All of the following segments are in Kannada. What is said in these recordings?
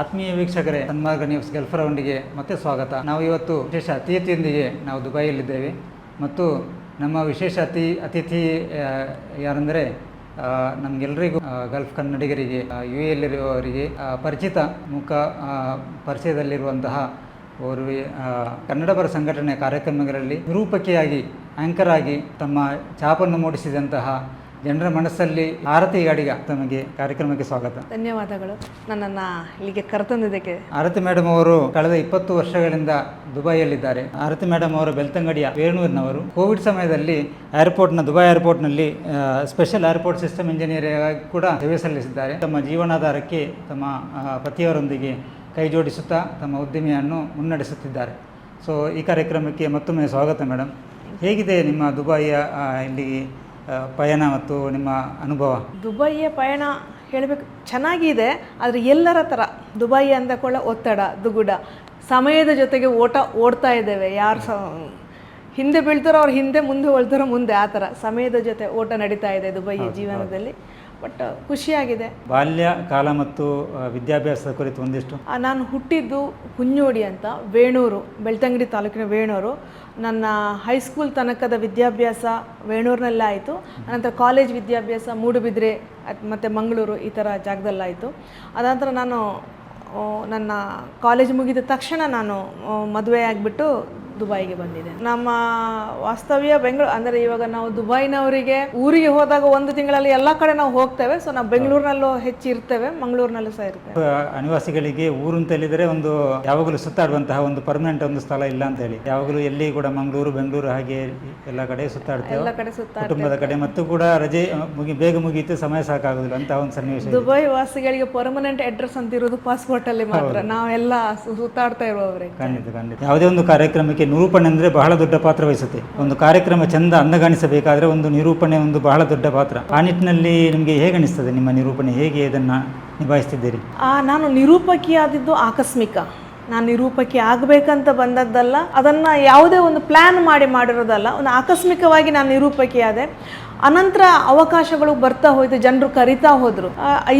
ಆತ್ಮೀಯ ವೀಕ್ಷಕರೇ, ಸನ್ಮಾರ್ಗ ನ್ಯೂಸ್ ಗಲ್ಫ್ ರೌಂಡಿಗೆ ಮತ್ತೆ ಸ್ವಾಗತ. ನಾವು ಇವತ್ತು ವಿಶೇಷ ಅತಿಥಿಯೊಂದಿಗೆ ನಾವು ದುಬೈಯಲ್ಲಿದ್ದೇವೆ. ಮತ್ತು ನಮ್ಮ ವಿಶೇಷ ಅತಿ, ಅತಿಥಿ ಯಾರೆಂದರೆ ನಮಗೆಲ್ಲರಿಗೂ ಗಲ್ಫ್ ಕನ್ನಡಿಗರಿಗೆ ಯು ಎಲ್ಲಿರುವವರಿಗೆ ಪರಿಚಿತ ಮುಖ ಪರಿಚಯದಲ್ಲಿರುವಂತಹ ಅವರು ಕನ್ನಡ ಪರ ಸಂಘಟನೆಯ ಕಾರ್ಯಕ್ರಮಗಳಲ್ಲಿ ನಿರೂಪಕಿಯಾಗಿ ಆಂಕರ್ ಆಗಿ ತಮ್ಮ ಛಾಪನ್ನು ಮೂಡಿಸಿದಂತಹ ಜನರ ಮನಸ್ಸಲ್ಲಿ ಆರತಿ ಗಾಡಿಗ ತಮಗೆ ಕಾರ್ಯಕ್ರಮಕ್ಕೆ ಸ್ವಾಗತ. ಧನ್ಯವಾದಗಳು. ನನ್ನನ್ನು ಇಲ್ಲಿಗೆ ಕರೆತಂದಿದ್ದಕ್ಕೆ. ಆರತಿ ಮೇಡಮ್ ಅವರು ಕಳೆದ ಇಪ್ಪತ್ತು ವರ್ಷಗಳಿಂದ ದುಬೈಯಲ್ಲಿದ್ದಾರೆ. ಆರತಿ ಮೇಡಮ್ ಅವರು ಬೆಳ್ತಂಗಡಿಯ ವೇಣೂರಿನವರು. ಕೋವಿಡ್ ಸಮಯದಲ್ಲಿ ಏರ್ಪೋರ್ಟ್ನ ದುಬೈ ಏರ್ಪೋರ್ಟ್ನಲ್ಲಿ ಸ್ಪೆಷಲ್ ಏರ್ಪೋರ್ಟ್ ಸಿಸ್ಟಮ್ ಇಂಜಿನಿಯರ್ ಆಗಿ ಕೂಡ ಸೇವೆ ಸಲ್ಲಿಸಿದ್ದಾರೆ. ತಮ್ಮ ಜೀವನಾಧಾರಕ್ಕೆ ತಮ್ಮ ಪತಿಯವರೊಂದಿಗೆ ಕೈ ಜೋಡಿಸುತ್ತಾ ತಮ್ಮ ಉದ್ದಿಮೆಯನ್ನು ಮುನ್ನಡೆಸುತ್ತಿದ್ದಾರೆ. ಸೊ ಈ ಕಾರ್ಯಕ್ರಮಕ್ಕೆ ಮತ್ತೊಮ್ಮೆ ಸ್ವಾಗತ ಮೇಡಮ್ ಹೇಗಿದೆ ನಿಮ್ಮ ದುಬೈಯ ಇಲ್ಲಿ ಪಯಣ ಮತ್ತು ನಿಮ್ಮ ಅನುಭವ? ದುಬೈಯ ಪಯಣ ಹೇಳಬೇಕು ಚೆನ್ನಾಗಿದೆ ಆದರೆ ಎಲ್ಲರ ಥರ ದುಬೈ ಅಂದಕೊಳ್ಳ ಒತ್ತಡ ದುಗುಡ ಸಮಯದ ಜೊತೆಗೆ ಓಟ ಓಡ್ತಾ ಇದ್ದೇವೆ. ಯಾರು ಸ ಹಿಂದೆ ಬೀಳ್ತಾರೋ ಅವ್ರು ಹಿಂದೆ ಮುಂದೆ ಒಳ್ತಾರೋ ಮುಂದೆ ಆ ಥರ ಸಮಯದ ಜೊತೆ ಓಟ ನಡೀತಾ ಇದೆ ದುಬೈಯ ಜೀವನದಲ್ಲಿ. ಬಟ್ ಖುಷಿಯಾಗಿದೆ. ಬಾಲ್ಯ ಕಾಲ ಮತ್ತು ವಿದ್ಯಾಭ್ಯಾಸದ ಕುರಿತು ಒಂದಿಷ್ಟು. ನಾನು ಹುಟ್ಟಿದ್ದು ಹುಂಜೋಡಿ ಅಂತ ವೇಣೂರು ಬೆಳ್ತಂಗಡಿ ತಾಲೂಕಿನ ವೇಣೂರು. ನನ್ನ ಹೈಸ್ಕೂಲ್ ತನಕದ ವಿದ್ಯಾಭ್ಯಾಸ ವೇಣೂರಿನಲ್ಲೇ ಆಯಿತು. ಅನಂತರ ಕಾಲೇಜ್ ವಿದ್ಯಾಭ್ಯಾಸ ಮೂಡುಬಿದ್ರೆ ಮತ್ತು ಮಂಗಳೂರು ಈ ಥರ ಜಾಗದಲ್ಲಾಯಿತು. ಅದಾನಂತರ ನಾನು ನನ್ನ ಕಾಲೇಜ್ ಮುಗಿದ ತಕ್ಷಣ ನಾನು ಮದುವೆ ಆಗಿಬಿಟ್ಟು ದುಬೈಗೆ ಬಂದಿದೆ. ನಮ್ಮ ವಾಸ್ತವ್ಯ ಬೆಂಗಳೂರು ಅಂದರೆ ಇವಾಗ ನಾವು ದುಬೈನವರಿಗೆ ಊರಿಗೆ ಹೋದಾಗ ಒಂದು ತಿಂಗಳಲ್ಲಿ ಎಲ್ಲ ಕಡೆ ನಾವು ಹೋಗ್ತೇವೆ. ಸೊ ನಾವು ಬೆಂಗಳೂರಿನಲ್ಲೂ ಹೆಚ್ಚು ಇರ್ತೇವೆ ಮಂಗಳೂರಿನಲ್ಲೂ ಸಹ ಇರ್ತೇವೆ. ಅನಿವಾಸಿಗಳಿಗೆ ಊರು ಅಂತ ಹೇಳಿದರೆ ಒಂದು ಯಾವಾಗಲೂ ಸುತ್ತಾಡುವಂತಹ ಒಂದು ಪರ್ಮನೆಂಟ್ ಒಂದು ಸ್ಥಳ ಇಲ್ಲ ಅಂತ ಹೇಳಿ. ಯಾವಾಗಲೂ ಎಲ್ಲಿ ಕೂಡ ಮಂಗಳೂರು ಬೆಂಗಳೂರು ಹಾಗೆ ಎಲ್ಲ ಕಡೆ ಸುತ್ತಾಡ್ತೇವೆ. ಎಲ್ಲ ಕಡೆ ಸುತ್ತ ಕುಟುಂಬದ ಕಡೆ ಮತ್ತು ಕೂಡ ರಜೆ ಮುಗಿ ಬೇಗ ಮುಗಿಯಿತು ಸಮಯ ಸಾಕಾಗುದಿಲ್ಲ ಅಂತ ಒಂದು ಸನ್ನಿವೇಶ. ದುಬೈ ವಾಸಿಗಳಿಗೆ ಪರ್ಮನೆಂಟ್ ಅಡ್ರೆಸ್ ಅಂತ ಇರೋದು ಪಾಸ್ಪೋರ್ಟ್ ಅಲ್ಲಿ ಮಾತ್ರ. ನಾವೆಲ್ಲ ಸುತ್ತಾಡ್ತಾ ಇರುವವರೇ. ಖಂಡಿತ ಖಂಡಿತ. ಯಾವುದೇ ಒಂದು ಕಾರ್ಯಕ್ರಮಕ್ಕೆ ನಿರೂಪಣೆ ಅಂದರೆ ಬಹಳ ದೊಡ್ಡ ಪಾತ್ರ ವಹಿಸುತ್ತೆ. ಒಂದು ಕಾರ್ಯಕ್ರಮ ಚಂದ ಅಂದಗಾಣಿಸಬೇಕಾದ್ರೆ ಒಂದು ನಿರೂಪಣೆ ಒಂದು ಬಹಳ ದೊಡ್ಡ ಪಾತ್ರ. ಆ ನಿಟ್ಟಿನಲ್ಲಿ ನಿಮಗೆ ಹೇಗೆ ಅನಿಸ್ತದೆ? ನಿಮ್ಮ ನಿರೂಪಣೆ ಹೇಗೆ ಇದನ್ನು ನಿಭಾಯಿಸ್ತಿದ್ದೀರಿ? ನಾನು ನಿರೂಪಕಿ ಆದಿದ್ದು ಆಕಸ್ಮಿಕ. ನಾನು ನಿರೂಪಕಿ ಆಗಬೇಕಂತ ಬಂದದ್ದಲ್ಲ, ಅದನ್ನು ಯಾವುದೇ ಒಂದು ಪ್ಲ್ಯಾನ್ ಮಾಡಿ ಮಾಡಿರೋದಲ್ಲ, ಒಂದು ಆಕಸ್ಮಿಕವಾಗಿ ನಾನು ನಿರೂಪಕಿ ಆದೆ ಅನಂತರ ಅವಕಾಶಗಳು ಬರ್ತಾ ಹೋಯಿತು, ಜನರು ಕರಿತಾ ಹೋದರು.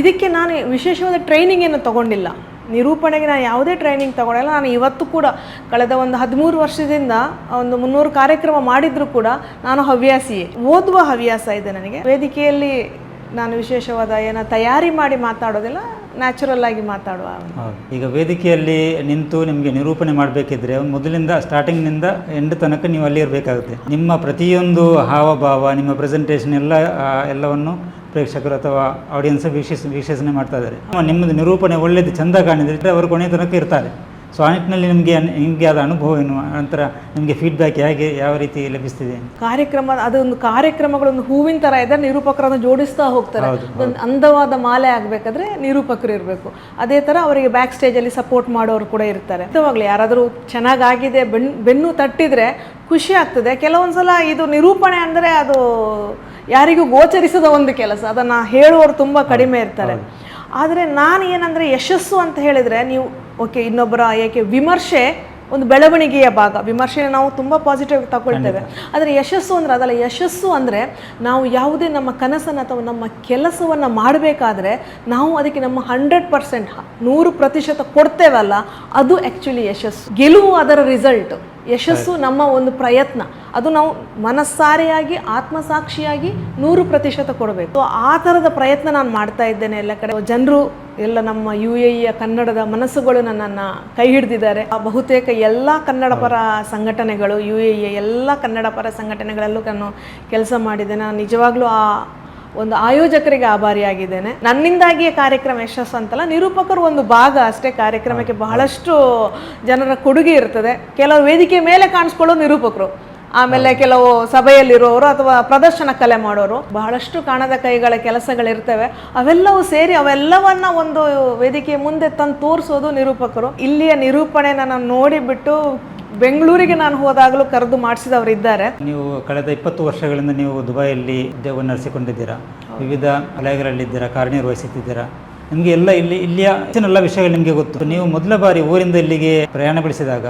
ಇದಕ್ಕೆ ನಾನು ವಿಶೇಷವಾದ ಟ್ರೈನಿಂಗ್ ಏನು ತಗೊಂಡಿಲ್ಲ. ನಿರೂಪಣೆಗೆ ನಾನು ಯಾವುದೇ ಟ್ರೈನಿಂಗ್ ತಗೊಂಡಿಲ್ಲ. ನಾನು ಇವತ್ತು ಕೂಡ ಕಳೆದ ಒಂದು ಹದಿಮೂರು ವರ್ಷದಿಂದ ಒಂದು ಮುನ್ನೂರು ಕಾರ್ಯಕ್ರಮ ಮಾಡಿದ್ರು ಕೂಡ ನಾನು ಹವ್ಯಾಸಿಯೇ. ಓದುವ ಹವ್ಯಾಸ ಇದೆ ನನಗೆ. ವೇದಿಕೆಯಲ್ಲಿ ನಾನು ವಿಶೇಷವಾದ ಏನೋ ತಯಾರಿ ಮಾಡಿ ಮಾತಾಡೋದಿಲ್ಲ ನ್ಯಾಚುರಲ್ ಆಗಿ ಮಾತಾಡುವ ಈಗ ವೇದಿಕೆಯಲ್ಲಿ ನಿಂತು ನಿಮಗೆ ನಿರೂಪಣೆ ಮಾಡಬೇಕಿದ್ರೆ ಮೊದಲಿಂದ ಸ್ಟಾರ್ಟಿಂಗ್ನಿಂದ ಎಂಡ್ ತನಕ ನೀವು ಅಲ್ಲಿ ಇರಬೇಕಾಗುತ್ತೆ. ನಿಮ್ಮ ಪ್ರತಿಯೊಂದು ಹಾವಭಾವ, ನಿಮ್ಮ ಪ್ರೆಸೆಂಟೇಷನ್ ಎಲ್ಲ ಎಲ್ಲವನ್ನು ಪ್ರೇಕ್ಷಕರು ಅಥವಾ ಆಡಿಯನ್ಸ್ ವೀಕ್ಷಿಸ್ ವೀಕ್ಷಿಸಣೆ ಮಾಡ್ತಾ ಇದ್ದಾರೆ. ನಿಮ್ಮದು ನಿರೂಪಣೆ ಒಳ್ಳೆಯದು ಚೆಂದ ಕಾಣಿದ್ರೆ ಅವರು ಕೊನೆಯ ತನಕ ಇರ್ತಾರೆ. ಸೊ ಆ ನಿಟ್ಟಿನಲ್ಲಿ ನಿಮಗೆ ನಿಮಗೆ ಆದ ಅನುಭವ ಏನು? ನಂತರ ನಿಮಗೆ ಫೀಡ್ಬ್ಯಾಕ್ ಹೇಗೆ ಯಾವ ರೀತಿ ಲಭಿಸ್ತಿದೆ? ಕಾರ್ಯಕ್ರಮ ಅದೊಂದು ಕಾರ್ಯಕ್ರಮಗಳೊಂದು ಹೂವಿನ ಥರ ಇದೆ ನಿರೂಪಕರನ್ನು ಜೋಡಿಸ್ತಾ ಹೋಗ್ತಾರೆ. ಒಂದು ಅಂದವಾದ ಮಾಲೆ ಆಗಬೇಕಾದ್ರೆ ನಿರೂಪಕರು ಇರಬೇಕು. ಅದೇ ಥರ ಅವರಿಗೆ ಬ್ಯಾಕ್ ಸ್ಟೇಜಲ್ಲಿ ಸಪೋರ್ಟ್ ಮಾಡೋರು ಕೂಡ ಇರ್ತಾರೆ. ನಿಜವಾಗ್ಲೂ ಯಾರಾದರೂ ಚೆನ್ನಾಗಾಗಿದೆ ಬೆನ್ನು ಬೆನ್ನು ತಟ್ಟಿದ್ರೆ ಖುಷಿ ಆಗ್ತದೆ. ಕೆಲವೊಂದು ಸಲ ಇದು ನಿರೂಪಣೆ ಅಂದರೆ ಅದು ಯಾರಿಗೂ ಗೋಚರಿಸದ ಒಂದು ಕೆಲಸ. ಅದನ್ನು ಹೇಳುವವರು ತುಂಬ ಕಡಿಮೆ ಇರ್ತಾರೆ. ಆದರೆ ನಾನು ಏನಂದರೆ ಯಶಸ್ಸು ಅಂತ ಹೇಳಿದರೆ ನೀವು ಓಕೆ ಇನ್ನೊಬ್ಬರ ಏಕೆ ವಿಮರ್ಶೆ ಒಂದು ಬೆಳವಣಿಗೆಯ ಭಾಗ. ವಿಮರ್ಶೆನ ನಾವು ತುಂಬ ಪಾಸಿಟಿವ್ ತಗೊಳ್ತೇವೆ. ಆದರೆ ಯಶಸ್ಸು ಅಂದರೆ ಅದಲ್ಲ ಯಶಸ್ಸು ಅಂದರೆ ನಾವು ಯಾವುದೇ ನಮ್ಮ ಕನಸನ್ನು ಅಥವಾ ನಮ್ಮ ಕೆಲಸವನ್ನು ಮಾಡಬೇಕಾದ್ರೆ ನಾವು ಅದಕ್ಕೆ ನಮ್ಮ ಹಂಡ್ರೆಡ್ ಪರ್ಸೆಂಟ್ ನೂರು ಪ್ರತಿಶತ ಕೊಡ್ತೇವಲ್ಲ ಅದು ಆ್ಯಕ್ಚುಲಿ ಯಶಸ್ಸು. ಗೆಲುವು ಅದರ ರಿಸಲ್ಟ್ ಯಶಸ್ಸು ನಮ್ಮ ಒಂದು ಪ್ರಯತ್ನ. ಅದು ನಾವು ಮನಸ್ಸಾರೆಯಾಗಿ ಆತ್ಮಸಾಕ್ಷಿಯಾಗಿ ನೂರು ಪ್ರತಿಶತ ಕೊಡಬೇಕು. ಆ ಥರದ ಪ್ರಯತ್ನ ನಾನು ಮಾಡ್ತಾ ಇದ್ದೇನೆ ಎಲ್ಲ ಕಡೆ. ಜನರು ಎಲ್ಲ ನಮ್ಮ ಯು ಎ ಇಯ ಕನ್ನಡದ ಮನಸ್ಸುಗಳು ನನ್ನನ್ನು ಕೈ ಹಿಡಿದಿದ್ದಾರೆ. ಆ ಬಹುತೇಕ ಎಲ್ಲ ಕನ್ನಡ ಪರ ಸಂಘಟನೆಗಳು ಯು ಎ ಇಯ ಎಲ್ಲ ಕನ್ನಡ ಪರ ಸಂಘಟನೆಗಳಲ್ಲೂ ನಾನು ಕೆಲಸ ಮಾಡಿದ್ದೇನೆ. ನಾನು ನಿಜವಾಗ್ಲೂ ಆ ಒಂದು ಆಯೋಜಕರಿಗೆ ಆಭಾರಿಯಾಗಿದ್ದೇನೆ. ನನ್ನಿಂದಾಗಿಯೇ ಕಾರ್ಯಕ್ರಮ ಯಶಸ್ಸು ಅಂತಲ್ಲ ನಿರೂಪಕರು ಒಂದು ಭಾಗ ಅಷ್ಟೇ ಕಾರ್ಯಕ್ರಮಕ್ಕೆ ಬಹಳಷ್ಟು ಜನರ ಕೊಡುಗೆ ಇರ್ತದೆ. ಕೆಲವು ವೇದಿಕೆ ಮೇಲೆ ಕಾಣಿಸ್ಕೊಳ್ಳೋ ನಿರೂಪಕರು. ಆಮೇಲೆ ಕೆಲವು ಸಭೆಯಲ್ಲಿರುವವರು ಅಥವಾ ಪ್ರದರ್ಶನ ಕಲೆ ಮಾಡೋರು ಬಹಳಷ್ಟು ಕಾಣದ ಕೈಗಳ ಕೆಲಸಗಳಿರ್ತವೆ. ಅವೆಲ್ಲವೂ ಸೇರಿ ಅವೆಲ್ಲವನ್ನ ಒಂದು ವೇದಿಕೆ ಮುಂದೆ ತಂದು ತೋರಿಸೋದು ನಿರೂಪಕರು. ಇಲ್ಲಿಯ ನಿರೂಪಣೆ ನಾನು ನೋಡಿಬಿಟ್ಟು ಬೆಂಗಳೂರಿಗೆ ನಾನು ಹೋದಾಗಲೂ ಕರೆದು ಮಾಡಿಸಿದವರು ಇದ್ದಾರೆ ನೀವು ಕಳೆದ ಇಪ್ಪತ್ತು ವರ್ಷಗಳಿಂದ ನೀವು ದುಬೈಯಲ್ಲಿ ಉದ್ಯೋಗ ನಡೆಸಿಕೊಂಡಿದ್ದೀರಾ? ವಿವಿಧ ವಲಯಗಳಲ್ಲಿದ್ದೀರಾ ಕಾರ್ಯನಿರ್ವಹಿಸುತ್ತಿದ್ದೀರಾ? ನಿಮಗೆ ಎಲ್ಲ ಇಲ್ಲಿ ಇಲ್ಲಿಯ ಹೆಚ್ಚಿನೆಲ್ಲ ವಿಷಯಗಳು ನಿಮಗೆ ಗೊತ್ತು. ನೀವು ಮೊದಲ ಬಾರಿ ಊರಿಂದ ಇಲ್ಲಿಗೆ ಪ್ರಯಾಣ ಬೆಳೆಸಿದಾಗ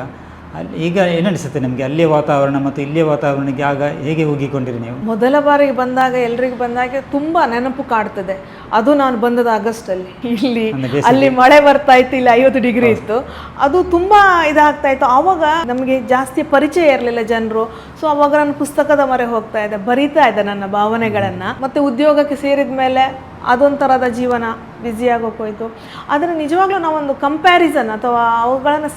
ಅಲ್ಲಿ ಈಗ ಏನನಿಸುತ್ತೆ ನಿಮಗೆ? ಅಲ್ಲಿಯ ವಾತಾವರಣ ಮತ್ತು ಇಲ್ಲಿಯ ವಾತಾವರಣಕ್ಕೆ ಆಗ ಹೇಗೆ ಹೋಗಿಕೊಂಡಿರಿ ನೀವು? ಮೊದಲ ಬಾರಿಗೆ ಬಂದಾಗ ಎಲ್ರಿಗೂ ಬಂದಾಗ ತುಂಬಾ ನೆನಪು ಕಾಡ್ತದೆ. ಅದು ನಾನು ಬಂದದ ಆಗಸ್ಟ್ ಅಲ್ಲಿ ಇಲ್ಲಿ ಅಲ್ಲಿ ಮಳೆ ಬರ್ತಾ ಇತ್ತು ಇಲ್ಲಿ ಐವತ್ತು ಡಿಗ್ರಿ ಇತ್ತು. ಅದು ತುಂಬಾ ಇದಾಗ್ತಾ ಇತ್ತು. ಆವಾಗ ನಮಗೆ ಜಾಸ್ತಿ ಪರಿಚಯ ಇರಲಿಲ್ಲ ಜನರು. ಸೊ ಅವಾಗ ನಾನು ಪುಸ್ತಕದ ಮೊರೆ ಹೋಗ್ತಾ ಇದ್ದೆ ಬರಿತಾ ಇದ್ದೆ ನನ್ನ ಭಾವನೆಗಳನ್ನ. ಮತ್ತೆ ಉದ್ಯೋಗಕ್ಕೆ ಸೇರಿದ ಮೇಲೆ ಅದೊಂಥರದ ಜೀವನ. ಬ್ಯುಸಿಯಾಗೋಕೆ ಹೋಯ್ತು. ಆದರೆ ನಿಜವಾಗ್ಲೂ ನಾವೊಂದು ಕಂಪ್ಯಾರಿಸನ್ ಅಥವಾ ಅವುಗಳನ್ನು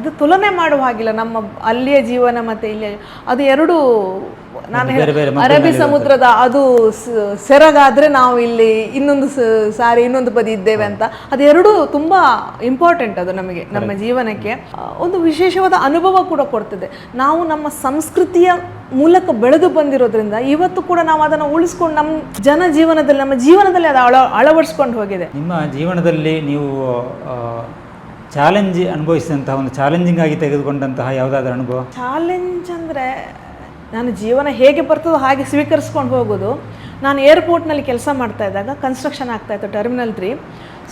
ಇದು ತುಲನೆ ಮಾಡುವ ಹಾಗಿಲ್ಲ. ನಮ್ಮ ಅಲ್ಲಿಯ ಜೀವನ ಮತ್ತೆ ಇಲ್ಲಿಯ ಅದು ಎರಡು ನಾನು ಅದು ಅರಬ್ಬಿ ಸಮುದ್ರದ ಅದು ಸೆರಗಾದರೆ ನಾವು ಇಲ್ಲಿ ಇನ್ನೊಂದು ಸಾರಿ ಇನ್ನೊಂದು ಬದಿ ಇದ್ದೇವೆ ಅಂತ. ಅದೆರಡೂ ತುಂಬಾ ಇಂಪಾರ್ಟೆಂಟ್ ಅದು ನಮಗೆ ನಮ್ಮ ಜೀವನಕ್ಕೆ. ಒಂದು ವಿಶೇಷವಾದ ಅನುಭವ ಕೂಡ ಕೊಡ್ತದೆ. ನಾವು ನಮ್ಮ ಸಂಸ್ಕೃತಿಯ ಮೂಲಕ ಬೆಳೆದು ಬಂದಿರೋದ್ರಿಂದ ಇವತ್ತು ಕೂಡ ನಾವು ಅದನ್ನು ಉಳಿಸ್ಕೊಂಡು ನಮ್ಮ ಜನ ಜೀವನದಲ್ಲಿ ನಮ್ಮ ಜೀವನದಲ್ಲಿ ಅದು ಅಳ ಅಳವಡಿಸ್ಕೊಂಡು ಹೋಗಿದೆ. ನಿಮ್ಮ ಜೀವನದಲ್ಲಿ ನೀವು ಚಾಲೆಂಜ್ ಅನುಭವಿಸಿದಂತಹ ಒಂದು ಚಾಲೆಂಜಿಂಗ್ ಆಗಿ ತೆಗೆದುಕೊಂಡಂತಹ ಯಾವುದಾದ್ರೂ ಅನುಭವ? ಚಾಲೆಂಜ್ ಅಂದರೆ ನಾನು ಜೀವನ ಹೇಗೆ ಬರ್ತದೋ ಹಾಗೆ ಸ್ವೀಕರಿಸ್ಕೊಂಡು ಹೋಗೋದು. ನಾನು ಏರ್ಪೋರ್ಟ್ನಲ್ಲಿ ಕೆಲಸ ಮಾಡ್ತಾ ಇದ್ದಾಗ ಕನ್ಸ್ಟ್ರಕ್ಷನ್ ಆಗ್ತಾ ಇತ್ತು ಟರ್ಮಿನಲ್ ತ್ರೀ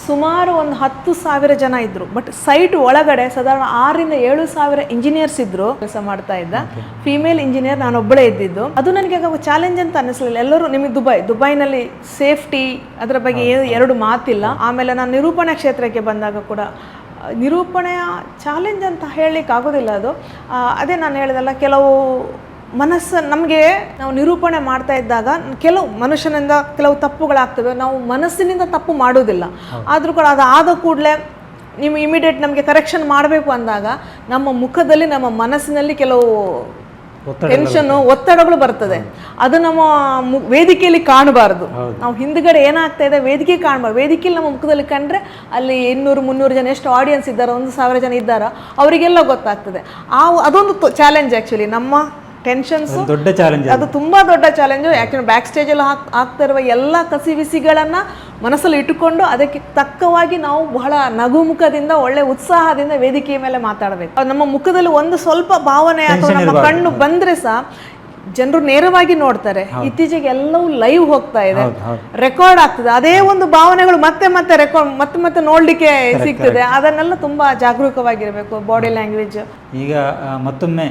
ಸುಮಾರು ಒಂದು ಹತ್ತು ಸಾವಿರ ಜನ ಇದ್ದರು ಬಟ್ ಸೈಟ್ ಒಳಗಡೆ ಸಾಧಾರಣ ಆರರಿಂದ ಏಳು ಸಾವಿರ ಇಂಜಿನಿಯರ್ಸ್ ಇದ್ದರು ಕೆಲಸ ಮಾಡ್ತಾ ಇದ್ದ. ಫಿಮೇಲ್ ಇಂಜಿನಿಯರ್ ನಾನೊಬ್ಬಳೇ ಇದ್ದಿದ್ದು. ಅದು ನನಗೆ ಆಗ ಚಾಲೆಂಜ್ ಅಂತ ಅನ್ನಿಸ್ಲಿಲ್ಲ. ಎಲ್ಲರೂ ನಿಮಗೆ ದುಬೈ ದುಬೈನಲ್ಲಿ ಸೇಫ್ಟಿ ಅದರ ಬಗ್ಗೆ ಏನು ಎರಡು ಮಾತಿಲ್ಲ. ಆಮೇಲೆ ನಾನು ನಿರೂಪಣಾ ಕ್ಷೇತ್ರಕ್ಕೆ ಬಂದಾಗ ಕೂಡ ನಿರೂಪಣೆಯ ಚಾಲೆಂಜ್ ಅಂತ ಹೇಳಲಿಕ್ಕೆ ಆಗೋದಿಲ್ಲ ಅದು. ಅದೇ ನಾನು ಹೇಳಿದಲ್ಲ ಕೆಲವು ಮನಸ್ಸು ನಮಗೆ ನಾವು ನಿರೂಪಣೆ ಮಾಡ್ತಾ ಇದ್ದಾಗ ಕೆಲವು ಮನುಷ್ಯನಿಂದ ಕೆಲವು ತಪ್ಪುಗಳಾಗ್ತವೆ. ನಾವು ಮನಸ್ಸಿನಿಂದ ತಪ್ಪು ಮಾಡೋದಿಲ್ಲ ಆದರೂ ಕೂಡ ಅದು ಆದ ಕೂಡಲೇ ನೀವು ಇಮಿಡಿಯೇಟ್ ನಮಗೆ ಕರೆಕ್ಷನ್ ಮಾಡಬೇಕು ಅಂದಾಗ ನಮ್ಮ ಮುಖದಲ್ಲಿ ನಮ್ಮ ಮನಸ್ಸಿನಲ್ಲಿ ಕೆಲವು ಟೆನ್ಷನ್ನು ಟೆನ್ಷನ್ ಒತ್ತಡಗಳು ಬರ್ತದೆ. ಅದು ನಮ್ಮ ಮು- ವೇದಿಕೆಯಲ್ಲಿ ಕಾಣಬಾರ್ದು. ನಾವು ಹಿಂದ್ಗಡೆ ಏನಾಗ್ತಾ ಇದೆ ವೇದಿಕೆ ಕಾಣಬಾರ್ದು. ವೇದಿಕೆಯಲ್ಲಿ ನಮ್ಮ ಮುಖದಲ್ಲಿ ಕಂಡ್ರೆ ಅಲ್ಲಿ ಇನ್ನೂರು ಮುನ್ನೂರು ಜನ ಎಷ್ಟು ಆಡಿಯನ್ಸ್ ಇದ್ದಾರೋ ಒಂದು ಸಾವಿರ ಜನ ಇದ್ದಾರೋ ಅವರಿಗೆಲ್ಲ ಗೊತ್ತಾಗ್ತದೆ. ಆ ಅದೊಂದು ಚಾಲೆಂಜ್ ಆ್ಯಕ್ಚುಲಿ ನಮ್ಮ ಟೆನ್ಷನ್ಸ್ ದೊಡ್ಡ ಚಾಲೆಂಜ್ ಅದು. ತುಂಬಾ ದೊಡ್ಡ ಚಾಲೆಂಜು ಯಾಕೆಂದ್ರೆ ಬ್ಯಾಕ್ ಸ್ಟೇಜಲ್ಲಿ ಅಲ್ಲಿ ಆಗ್ತಾ ಇರುವ ಎಲ್ಲ ಕಸಿವಿಸಿಗಳನ್ನ ಮನಸ್ಸಲ್ಲಿ ಇಟ್ಟುಕೊಂಡು ಅದಕ್ಕೆ ತಕ್ಕವಾಗಿ ನಾವು ಬಹಳ ನಗುಮುಖದಿಂದ ಒಳ್ಳೆ ಉತ್ಸಾಹದಿಂದ ವೇದಿಕೆಯ ಮೇಲೆ ಮಾತಾಡಬೇಕು. ನಮ್ಮ ಮುಖದಲ್ಲಿ ಒಂದು ಸ್ವಲ್ಪ ಭಾವನೆ ಅಥವಾ ನಮ್ಮ ಕಣ್ಣು ಬಂದ್ರೆ ಸಹ ಜನರು ನೇರವಾಗಿ ನೋಡ್ತಾರೆ. ಇತ್ತೀಚೆಗೆ ಎಲ್ಲವೂ ಲೈವ್ ಹೋಗ್ತಾ ಇದೆ. ರೆಕಾರ್ಡ್ ಆಗ್ತದೆ. ಅದೇ ಒಂದು ಭಾವನೆಗಳು ಮತ್ತೆ ಮತ್ತೆ ರೆಕಾರ್ಡ್ ಮತ್ತೆ ಮತ್ತೆ ನೋಡ್ಲಿಕ್ಕೆ ಸಿಗ್ತದೆ. ಅದನ್ನೆಲ್ಲ ತುಂಬಾ ಜಾಗರೂಕವಾಗಿರ್ಬೇಕು ಬಾಡಿ ಲ್ಯಾಂಗ್ವೇಜ್ ಈಗ ಮತ್ತೊಮ್ಮೆ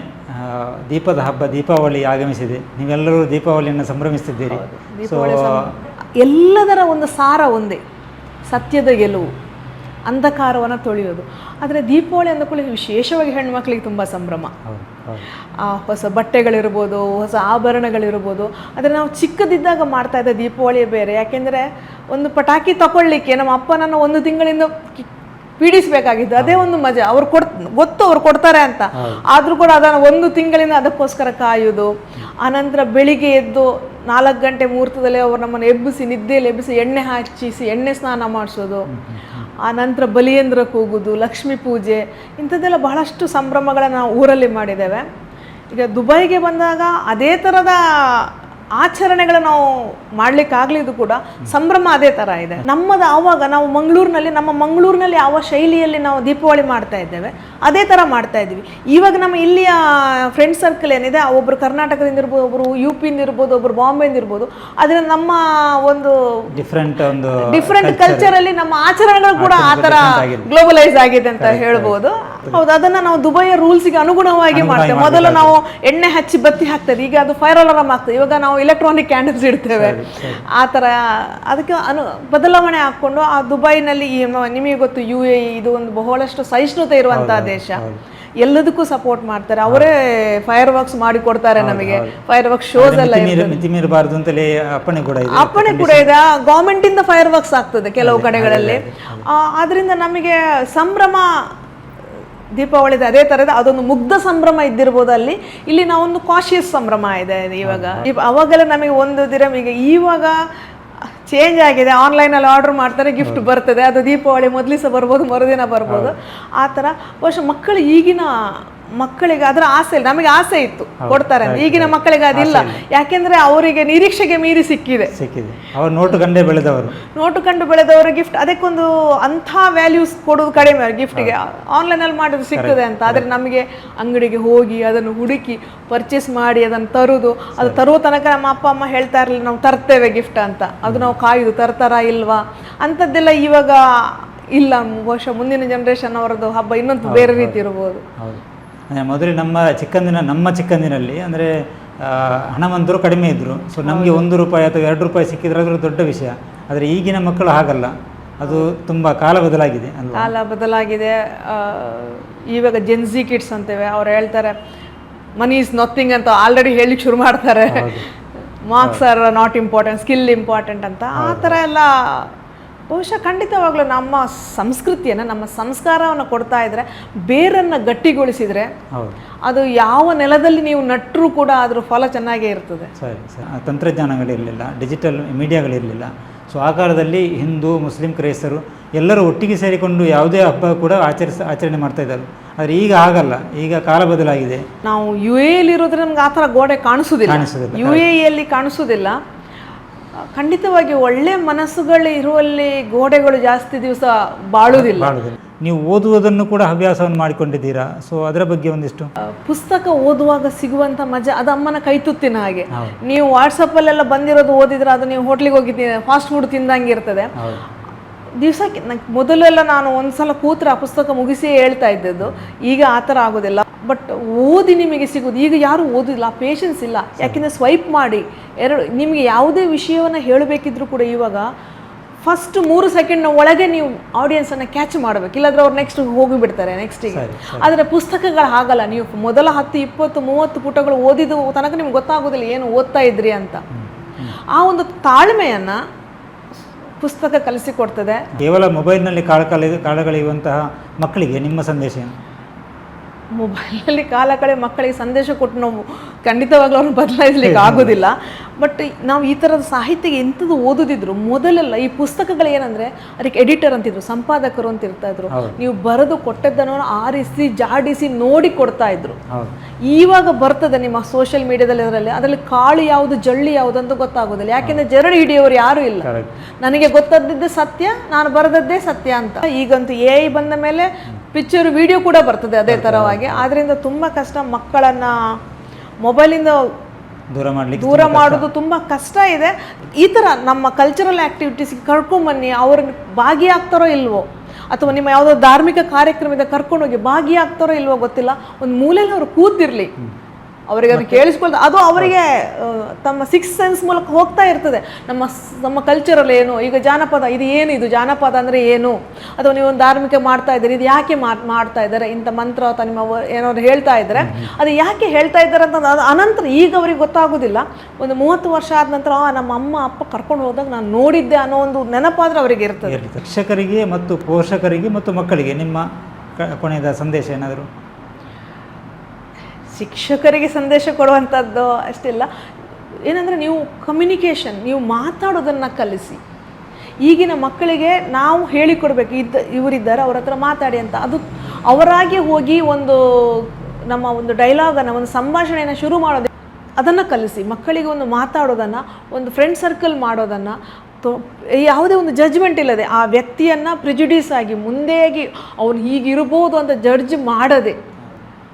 ದೀಪದ ಹಬ್ಬ ದೀಪಾವಳಿ ಆಗಮಿಸಿದೆ. ನೀವೆಲ್ಲರೂ ದೀಪಾವಳಿಯನ್ನು ಸಂಭ್ರಮಿಸುತ್ತಿದ್ದೀರಿ. ಎಲ್ಲದರ ಒಂದು ಸಾರ ಒಂದೇ. ಸತ್ಯದ ಗೆಲುವು. ಅಂಧಕಾರವನ್ನು ತೊಳೆಯೋದು. ಆದರೆ ದೀಪಾವಳಿ ಅಂದ ಕೂಡಲೇ ವಿಶೇಷವಾಗಿ ಹೆಣ್ಮಕ್ಳಿಗೆ ತುಂಬ ಸಂಭ್ರಮ. ಆ ಹೊಸ ಬಟ್ಟೆಗಳಿರ್ಬೋದು ಹೊಸ ಆಭರಣಗಳಿರ್ಬೋದು ಆದರೆ ನಾವು ಚಿಕ್ಕದಿದ್ದಾಗ ಮಾಡ್ತಾ ಇದ್ದ ದೀಪಾವಳಿ ಬೇರೆ. ಯಾಕೆಂದರೆ ಒಂದು ಪಟಾಕಿ ತಗೊಳ್ಳಿಕ್ಕೆ ನಮ್ಮ ಅಪ್ಪನನ್ನು ಒಂದು ತಿಂಗಳಿಂದ ಪೀಡಿಸಬೇಕಾಗಿದ್ದು ಅದೇ ಒಂದು ಮಜಾ. ಅವ್ರು ಕೊಡ್ ಗೊತ್ತು ಅವ್ರು ಕೊಡ್ತಾರೆ ಅಂತ. ಆದರೂ ಕೂಡ ಅದನ್ನು ಒಂದು ತಿಂಗಳಿಂದ ಅದಕ್ಕೋಸ್ಕರ ಕಾಯೋದು. ಆನಂತರ ಬೆಳಿಗ್ಗೆ ಎದ್ದು ನಾಲ್ಕು ಗಂಟೆ ಮುಹೂರ್ತದಲ್ಲಿ ಅವ್ರು ನಮ್ಮನ್ನು ಎಬ್ಬಿಸಿ ನಿದ್ದೆಯಲ್ಲಿ ಎಬ್ಬಿಸಿ ಎಣ್ಣೆ ಹಚ್ಚಿಸಿ ಎಣ್ಣೆ ಸ್ನಾನ ಮಾಡಿಸೋದು. ಆ ನಂತರ ಬಲಿಯೇಂದ್ರಕ್ಕೆ ಹೋಗೋದು ಲಕ್ಷ್ಮಿ ಪೂಜೆ, ಇಂಥದ್ದೆಲ್ಲ ಬಹಳಷ್ಟು ಸಂಭ್ರಮಗಳನ್ನು ನಾವು ಊರಲ್ಲಿ ಮಾಡಿದ್ದೇವೆ. ಈಗ ದುಬೈಗೆ ಬಂದಾಗ ಅದೇ ಥರದ ಆಚರಣೆಗಳು ನಾವು ಮಾಡಲಿಕ್ಕಾಗಲಿದ್ದು ಕೂಡ ಸಂಭ್ರಮ ಅದೇ ಥರ ಇದೆ. ನಮ್ಮದು ಆವಾಗ ನಾವು ಮಂಗಳೂರಿನಲ್ಲಿ, ನಮ್ಮ ಮಂಗಳೂರಿನಲ್ಲಿ ಯಾವ ಶೈಲಿಯಲ್ಲಿ ನಾವು ದೀಪಾವಳಿ ಮಾಡ್ತಾ ಇದ್ದೇವೆ, ಅದೇ ಥರ ಮಾಡ್ತಾ ಇದ್ದೀವಿ. ಇವಾಗ ನಮ್ಮ ಇಲ್ಲಿಯ ಫ್ರೆಂಡ್ ಸರ್ಕಲ್ ಏನಿದೆ ಒಬ್ಬರು ಕರ್ನಾಟಕದಿಂದ ಇರ್ಬೋದು ಒಬ್ಬರು ಯು ಪಿಯಿಂದ ಇರ್ಬೋದು ಒಬ್ಬರು ಬಾಂಬೆಯಿಂದ ಇರ್ಬೋದು ಅದರಿಂದ ನಮ್ಮ ಒಂದು ಡಿಫ್ರೆಂಟ್ ಒಂದು ಡಿಫ್ರೆಂಟ್ ಕಲ್ಚರಲ್ಲಿ ನಮ್ಮ ಆಚರಣೆಗಳು ಕೂಡ ಆ ತರ ಗ್ಲೋಬಲೈಸ್ ಆಗಿದೆ ಅಂತ ಹೇಳ್ಬೋದು. ಹೌದು ಅದನ್ನ ನಾವು ದುಬೈಯ ರೂಲ್ಸ್ಗೆ ಅನುಗುಣವಾಗಿ ಮಾಡ್ತೇವೆ. ಮೊದಲು ನಾವು ಎಣ್ಣೆ ಹಚ್ಚಿ ಬತ್ತಿ ಹಾಕ್ತದೆ ಈಗ ಅದು ಫೈರ್ ಅಲಾರಮ್ ಆಗ್ತದೆ. ಇವಾಗ ನಾವು ಎಲೆಕ್ಟ್ರಾನಿಕ್ ಕ್ಯಾಂಡಲ್ಸ್ ಇಡ್ತೇವೆ. ಆ ತರ ಅದಕ್ಕೆ ಅನು ಬದಲಾವಣೆ ಹಾಕೊಂಡು ಆ ದುಬೈನಲ್ಲಿ ನಿಮಗೆ ಗೊತ್ತು ಯು ಎ ಇದು ಒಂದು ಬಹಳಷ್ಟು ಸಹಿಷ್ಣುತೆ ಇರುವಂತಹ ದೇಶ. ಎಲ್ಲದಕ್ಕೂ ಸಪೋರ್ಟ್ ಮಾಡ್ತಾರೆ. ಅವರೇ ಫೈರ್ ವರ್ಕ್ಸ್ ಮಾಡಿ ಕೊಡ್ತಾರೆ ನಮಗೆ. ಫೈರ್ ವರ್ಕ್ಸ್ ಶೋಸ್ ಎಲ್ಲ ಮಿತಿಮೀರಬಾರದು ಮೀರಿ ಅಂತಲೇ ಅಪ್ಪಣೆ ಕೂಡ ಇದೆ. ಅಪ್ಪಣೆ ಕೂಡ ಇದೆ. ಗೌರ್ಮೆಂಟ್ ಇಂದ ಫೈರ್ ವರ್ಕ್ಸ್ ಆಗ್ತದೆ ಕೆಲವು ಕಡೆಗಳಲ್ಲಿ. ಆದ್ರಿಂದ ನಮಗೆ ಸಂಭ್ರಮ ದೀಪಾವಳಿದ ಅದೇ ತರದ ಅದೊಂದು ಮುಗ್ಧ ಸಂಭ್ರಮ ಇದ್ದಿರ್ಬೋದು ಅಲ್ಲಿ. ಇಲ್ಲಿ ನಾವೊಂದು ಕಾಶಿಯಸ್ ಸಂಭ್ರಮ ಇದೆ ಇವಾಗ. ಇವ್- ಅವಾಗೆಲ್ಲ ನಮಗೆ ಒಂದು ದಿನ ಈಗ ಇವಾಗ ಚೇಂಜ್ ಆಗಿದೆ. ಆನ್ಲೈನಲ್ಲಿ ಆರ್ಡರ್ ಮಾಡ್ತಾರೆ ಗಿಫ್ಟ್ ಬರ್ತದೆ. ಅದು ದೀಪಾವಳಿ ಮೊದಲಿಸ ಬರ್ಬೋದು ಮರುದಿನ ಬರ್ಬೋದು. ಆ ಥರ. ಬಹುಶಃ ಮಕ್ಕಳು ಈಗಿನ ಮಕ್ಕಳಿಗೆ ಅದರ ಆಸೆ ಇಲ್ಲ ನಮಗೆ ಆಸೆ ಇತ್ತು ಕೊಡ್ತಾರೆ ಅಂತ. ಈಗಿನ ಮಕ್ಕಳಿಗೆ ಅದಿಲ್ಲ. ಯಾಕೆಂದ್ರೆ ಅವರಿಗೆ ನಿರೀಕ್ಷೆಗೆ ಮೀರಿ ಸಿಕ್ಕಿದೆ. ಸಿಕ್ಕಿದೆ. ಅವರು ನೋಟು ಕಂಡೇ ಬೆಳೆದವರು. ನೋಟು ಕಂಡು ಬೆಳೆದವರು ಗಿಫ್ಟ್ ಅದಕ್ಕೊಂದು ಅಂಥ ವ್ಯಾಲ್ಯೂಸ್ ಕೊಡೋದು ಕಡಿಮೆ ಗಿಫ್ಟ್ಗೆ ಆನ್ಲೈನಲ್ಲಿ ಮಾಡೋದು ಸಿಗ್ತದೆ ಅಂತ. ಆದರೆ ನಮಗೆ ಅಂಗಡಿಗೆ ಹೋಗಿ ಅದನ್ನು ಹುಡುಕಿ ಪರ್ಚೇಸ್ ಮಾಡಿ ಅದನ್ನು ತರುವುದು ಅದು ತರುವ ತನಕ ನಮ್ಮ ಅಪ್ಪ ಅಮ್ಮ ಹೇಳ್ತಾ ಇರಲಿಲ್ಲ ನಾವು ತರ್ತೇವೆ ಗಿಫ್ಟ್ ಅಂತ. ಅದು ನಾವು ಕಾಯುದು ತರ್ತಾರಾ ಇಲ್ವಾ? ಅಂಥದ್ದೆಲ್ಲ ಇವಾಗ ಇಲ್ಲ. ಬಹುಶಃ ಮುಂದಿನ ಜನ್ರೇಷನ್ ಅವರದ್ದು ಹಬ್ಬ ಇನ್ನೊಂದು ಬೇರೆ ರೀತಿ ಇರ್ಬೋದು. ಮೊದಲು ನಮ್ಮ ಚಿಕ್ಕಂದಿನ ನಮ್ಮ ಚಿಕ್ಕಂದಿನಲ್ಲಿ ಅಂದರೆ ಹಣವಂತರು ಕಡಿಮೆ ಇದ್ದರು ಸೊ ನಮಗೆ ಒಂದು ರೂಪಾಯಿ ಅಥವಾ ಎರಡು ರೂಪಾಯಿ ಸಿಕ್ಕಿದ್ರೆ ಅದ್ರ ದೊಡ್ಡ ವಿಷಯ. ಆದರೆ ಈಗಿನ ಮಕ್ಕಳು ಹಾಗಲ್ಲ. ಅದು ತುಂಬ ಕಾಲ ಬದಲಾಗಿದೆ ಕಾಲ ಬದಲಾಗಿದೆ. ಇವಾಗ ಜೆನ್ಸಿ ಕಿಡ್ಸ್ ಅಂತೇವೆ ಅವ್ರು ಹೇಳ್ತಾರೆ ಮನಿ ಇಸ್ ನಥಿಂಗ್ ಅಂತ ಆಲ್ರೆಡಿ ಹೇಳಿಕ್ ಶುರು ಮಾಡ್ತಾರೆ. Marks are not important skill important ಅಂತ. ಆ ಥರ ಎಲ್ಲ ಬಹುಶಃ ಖಂಡಿತವಾಗ್ಲೂ ನಮ್ಮ ಸಂಸ್ಕೃತಿಯನ್ನು ನಮ್ಮ ಸಂಸ್ಕಾರವನ್ನು ಕೊಡ್ತಾ ಇದ್ರೆ ಬೇರನ್ನು ಗಟ್ಟಿಗೊಳಿಸಿದ್ರೆ ಹೌದು. ಅದು ಯಾವ ನೆಲದಲ್ಲಿ ನೀವು ನಟ್ಟರೂ ಕೂಡ ಅದ್ರ ಫಲ ಚೆನ್ನಾಗೇ ಇರ್ತದೆ. ಸರಿ ಸರ್. ತಂತ್ರಜ್ಞಾನಗಳಿರಲಿಲ್ಲ ಡಿಜಿಟಲ್ ಮೀಡಿಯಾಗಳಿರಲಿಲ್ಲ ಸೊ ಆ ಕಾಲದಲ್ಲಿ ಹಿಂದೂ ಮುಸ್ಲಿಂ ಕ್ರೈಸ್ತರು ಎಲ್ಲರೂ ಒಟ್ಟಿಗೆ ಸೇರಿಕೊಂಡು ಯಾವುದೇ ಹಬ್ಬ ಕೂಡ ಆಚರಿಸ ಆಚರಣೆ ಮಾಡ್ತಾ ಇದ್ದಾರೆ ಆದರೆ ಈಗ ಆಗಲ್ಲ ಈಗ ಕಾಲ ಬದಲಾಗಿದೆ. ನಾವು ಯು ಎಲ್ಲಿರೋದ್ರೆ ನಮ್ಗೆ ಆ ಥರ ಗೋಡೆ ಕಾಣಿಸೋದಿಲ್ಲ ಯು ಎಲ್ಲಿ ಕಾಣಿಸೋದಿಲ್ಲ ಖಂಡಿತವಾಗಿ ಒಳ್ಳೆ ಮನಸ್ಸುಗಳು ಇರುವಲ್ಲಿ ಗೋಡೆಗಳು ಜಾಸ್ತಿ ದಿವಸ ಬಾಳುವುದಿಲ್ಲ. ನೀವು ಓದುವುದನ್ನು ಕೂಡ ಹವ್ಯಾಸವನ್ನು ಮಾಡಿಕೊಂಡಿದ್ದೀರಾ? ಸೊ ಅದರ ಬಗ್ಗೆ ಒಂದಿಷ್ಟು. ಪುಸ್ತಕ ಓದುವಾಗ ಸಿಗುವಂತ ಮಜಾ ಅದು ಅಮ್ಮನ ಕೈ ತುತ್ತಿನ ಹಾಗೆ. ನೀವು ವಾಟ್ಸಪ್ಪಲ್ಲೆಲ್ಲ ಬಂದಿರೋದು ಓದಿದ್ರೆ ಅದು ನೀವು ಹೋಟ್ಲಿಗೆ ಹೋಗಿ ಫಾಸ್ಟ್ ಫುಡ್ ತಿಂದಂಗೆ ಇರ್ತದೆ. ದಿವಸಕ್ಕೆ ನಂಗೆ ಮೊದಲೆಲ್ಲ ನಾನು ಒಂದ್ಸಲ ಕೂತ್ರೆ ಆ ಪುಸ್ತಕ ಮುಗಿಸಿ ಹೇಳ್ತಾ ಇದ್ದದ್ದು ಈಗ ಆ ಥರ ಆಗೋದಿಲ್ಲ. ಬಟ್ ಓದಿ ನಿಮಗೆ ಸಿಗೋದು ಈಗ ಯಾರು ಓದಿಲ್ಲ ಪೇಷನ್ಸ್ ಇಲ್ಲ. ಯಾಕೆಂದರೆ ಸ್ವೈಪ್ ಮಾಡಿ. ಎರಡು ನಿಮಗೆ ಯಾವುದೇ ವಿಷಯವನ್ನು ಹೇಳಬೇಕಿದ್ರೂ ಕೂಡ ಇವಾಗ ಫಸ್ಟ್ ಮೂರು ಸೆಕೆಂಡ್ನ ಒಳಗೆ ನೀವು ಆಡಿಯನ್ಸನ್ನು ಕ್ಯಾಚ್ ಮಾಡಬೇಕು. ಇಲ್ಲಾಂದ್ರೆ ಅವ್ರು ನೆಕ್ಸ್ಟ್ ಹೋಗಿಬಿಡ್ತಾರೆ ನೆಕ್ಸ್ಟಿಗೆ ಆದರೆ ಪುಸ್ತಕಗಳು ಹಾಗಲ್ಲ. ನೀವು ಮೊದಲ ಹತ್ತು ಇಪ್ಪತ್ತು ಮೂವತ್ತು ಪುಟಗಳು ಓದಿದ ತನಕ ನಿಮ್ಗೆ ಗೊತ್ತಾಗೋದಿಲ್ಲ ಏನು ಓದ್ತಾ ಇದ್ರಿ ಅಂತ. ಆ ಒಂದು ತಾಳ್ಮೆಯನ್ನು ಪುಸ್ತಕ ಕಲಿಸಿಕೊಡ್ತದೆ ಕೇವಲ ಮೊಬೈಲ್ನಲ್ಲಿ ಕಾಳ ಕಾಲ ಕಳೆಯುವಂತಹ ಮಕ್ಕಳಿಗೆ ನಿಮ್ಮ ಸಂದೇಶ ಏನು? ಮೊಬೈಲಲ್ಲಿ ಕಾಲ ಕಳೆ ಮಕ್ಕಳಿಗೆ ಸಂದೇಶ ಕೊಟ್ಟು ನಾವು ಖಂಡಿತವಾಗ್ಲೂ ಅವ್ರನ್ನ ಬದಲಾಯಿಸ್ಲಿಕ್ಕೆ ಆಗೋದಿಲ್ಲ. ಬಟ್ ನಾವು ಈ ಥರದ ಸಾಹಿತ್ಯಕ್ಕೆ ಎಂಥದ್ದು ಓದೋದಿದ್ರು? ಮೊದಲೆಲ್ಲ ಈ ಪುಸ್ತಕಗಳು ಏನಂದ್ರೆ ಅದಕ್ಕೆ ಎಡಿಟರ್ ಅಂತಿದ್ರು ಸಂಪಾದಕರು ಅಂತ ಇರ್ತಾ ಇದ್ರು ನೀವು ಬರೆದು ಕೊಟ್ಟದ್ದನ್ನು ಆರಿಸಿ ಜಾಡಿಸಿ ನೋಡಿ ಕೊಡ್ತಾ ಇದ್ರು. ಇವಾಗ ಬರ್ತದೆ ನಿಮ್ಮ ಸೋಷಿಯಲ್ ಮೀಡಿಯಾದಲ್ಲಿ ಅದರಲ್ಲಿ ಅದರಲ್ಲಿ ಕಾಳು ಯಾವುದು ಜಳ್ಳಿ ಯಾವುದು ಅಂತ ಗೊತ್ತಾಗೋದಿಲ್ಲ. ಯಾಕೆಂದ್ರೆ ಜರಡಿ ಹಿಡಿಯೋರು ಯಾರೂ ಇಲ್ಲ. ನನಗೆ ಗೊತ್ತದ್ದಿದ್ದೇ ಸತ್ಯ ನಾನು ಬರೆದದ್ದೇ ಸತ್ಯ ಅಂತ. ಈಗಂತೂ ಎ ಐ ಬಂದ ಮೇಲೆ ಪಿಕ್ಚರ್ ವಿಡಿಯೋ ಕೂಡ ಬರ್ತದೆ ಅದೇ ಥರವಾಗಿ ಆದ್ದರಿಂದ ತುಂಬ ಕಷ್ಟ ಮಕ್ಕಳನ್ನ ಮೊಬೈಲಿಂದ ದೂರ ಮಾಡಲಿಕ್ಕೆ ದೂರ ಮಾಡೋದು ತುಂಬ ಕಷ್ಟ ಇದೆ. ಈ ಥರ ನಮ್ಮ ಕಲ್ಚರಲ್ ಆ್ಯಕ್ಟಿವಿಟೀಸ್ಗೆ ಕರ್ಕೊಂಬನ್ನಿ ಅವ್ರಿಗೆ ಭಾಗಿಯಾಗ್ತಾರೋ ಇಲ್ವೋ? ಅಥವಾ ನಿಮ್ಮ ಯಾವುದೋ ಧಾರ್ಮಿಕ ಕಾರ್ಯಕ್ರಮದ ಕರ್ಕೊಂಡೋಗಿ ಭಾಗಿಯಾಗ್ತಾರೋ ಇಲ್ವೋ ಗೊತ್ತಿಲ್ಲ. ಒಂದು ಮೂಲೆಯಲ್ಲಿ ಅವ್ರು ಕೂತಿರ್ಲಿ. ಅವರಿಗೆ ಅದು ಕೇಳಿಸ್ಕೊಳ್ತಾ ಅದು ಅವರಿಗೆ ತಮ್ಮ ಸಿಕ್ಸ್ ಸೆನ್ಸ್ ಮೂಲಕ ಹೋಗ್ತಾ ಇರ್ತದೆ. ನಮ್ಮ ನಮ್ಮ ಕಲ್ಚರಲ್ಲಿ ಏನು? ಈಗ ಜಾನಪದ ಇದು ಏನು ಇದು? ಜಾನಪದ ಅಂದರೆ ಏನು? ಅಥವಾ ನೀವು ಒಂದು ಧಾರ್ಮಿಕ ಮಾಡ್ತಾ ಇದ್ದೀರಿ ಇದು ಯಾಕೆ ಮಾಡ್- ಮಾಡ್ತಾ ಇದ್ದಾರೆ? ಇಂಥ ಮಂತ್ರ ಅಥವಾ ನಿಮ್ಮ ಏನಾದ್ರು ಹೇಳ್ತಾ ಇದ್ದಾರೆ ಅದು ಯಾಕೆ ಹೇಳ್ತಾ ಇದ್ದಾರೆ ಅಂತ ಅದು ಅನಂತರ ಈಗ ಅವ್ರಿಗೆ ಗೊತ್ತಾಗೋದಿಲ್ಲ. ಒಂದು ಮೂವತ್ತು ವರ್ಷ ಆದ ನಂತರ ನಮ್ಮ ಅಮ್ಮ ಅಪ್ಪ ಕರ್ಕೊಂಡು ಹೋದಾಗ ನಾನು ನೋಡಿದ್ದೆ ಅನ್ನೋ ಒಂದು ನೆನಪಾದ್ರೆ ಅವರಿಗೆ ಇರ್ತದೆ. ಶಿಕ್ಷಕರಿಗೆ ಮತ್ತು ಪೋಷಕರಿಗೆ ಮತ್ತು ಮಕ್ಕಳಿಗೆ ನಿಮ್ಮ ಕೊನೆಯದ ಸಂದೇಶ ಏನಾದರೂ? ಶಿಕ್ಷಕರಿಗೆ ಸಂದೇಶ ಕೊಡುವಂಥದ್ದು ಅಷ್ಟಿಲ್ಲ. ಏನಂದರೆ ನೀವು ಕಮ್ಯುನಿಕೇಷನ್ ನೀವು ಮಾತಾಡೋದನ್ನು ಕಲಿಸಿ. ಈಗಿನ ಮಕ್ಕಳಿಗೆ ನಾವು ಹೇಳಿಕೊಡ್ಬೇಕು ಇದ್ದ ಇವರಿದ್ದಾರೆ, ಅವ್ರ ಹತ್ರ ಮಾತಾಡಿ ಅಂತ. ಅದು ಅವರಾಗಿ ಹೋಗಿ ಒಂದು ನಮ್ಮ ಒಂದು ಡೈಲಾಗನ್ನು ಒಂದು ಸಂಭಾಷಣೆಯನ್ನು ಶುರು ಮಾಡೋದು, ಅದನ್ನು ಕಲಿಸಿ. ಮಕ್ಕಳಿಗೆ ಒಂದು ಮಾತಾಡೋದನ್ನು, ಒಂದು ಫ್ರೆಂಡ್ ಸರ್ಕಲ್ ಮಾಡೋದನ್ನು, ತೊ, ಯಾವುದೇ ಒಂದು ಜಡ್ಜ್ಮೆಂಟ್ ಇಲ್ಲದೆ ಆ ವ್ಯಕ್ತಿಯನ್ನು ಪ್ರಿಜುಡ್ಯೂಸ್ ಆಗಿ, ಮುಂದೆಯಾಗಿ ಅವನು ಹೀಗಿರ್ಬೋದು ಅಂತ ಜಡ್ಜ್ ಮಾಡದೆ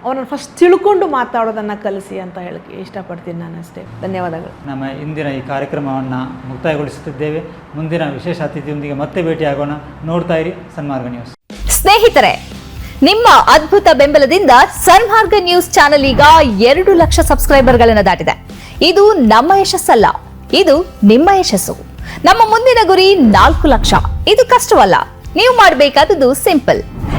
ಅವನನ್ನು ಫಸ್ಟ್ ತಿಳ್ಕೊಂಡು ಮಾತಾಡೋದನ್ನು ಕಲಿಸಿ ಅಂತ ಹೇಳಕ್ಕೆ ಇಷ್ಟಪಡ್ತೀನಿ ನಾನು ಅಷ್ಟೇ. ಧನ್ಯವಾದಗಳು. ನಮ್ಮ ಇಂದಿನ ಈ ಕಾರ್ಯಕ್ರಮವನ್ನು ಮುಕ್ತಾಯಗೊಳಿಸುತ್ತಿದ್ದೇವೆ. ಮುಂದಿನ ವಿಶೇಷ ಅತಿಥಿಯೊಂದಿಗೆ ಮತ್ತೆ ಭೇಟಿಯಾಗೋಣ. ನೋಡ್ತಾ ಇರಿ ಸನ್ಮಾರ್ಗ ನ್ಯೂಸ್. ಸ್ನೇಹಿತರೆ ನಿಮ್ಮ ಅದ್ಭುತ ಬೆಂಬಲದಿಂದ ಸನ್ಮಾರ್ಗ ನ್ಯೂಸ್ ಚಾನೆಲ್ ಈಗ ಎರಡು ಲಕ್ಷ ಸಬ್ಸ್ಕ್ರೈಬರ್ಗಳನ್ನು ದಾಟಿದೆ. ಇದು ನಮ್ಮ ಯಶಸ್ಸಲ್ಲ ಇದು ನಿಮ್ಮ ಯಶಸ್ಸು. ನಮ್ಮ ಮುಂದಿನ ಗುರಿ ನಾಲ್ಕು ಲಕ್ಷ. ಇದು ಕಷ್ಟವಲ್ಲ ನೀವು ಮಾಡಬೇಕಾದದ್ದು ಸಿಂಪಲ್.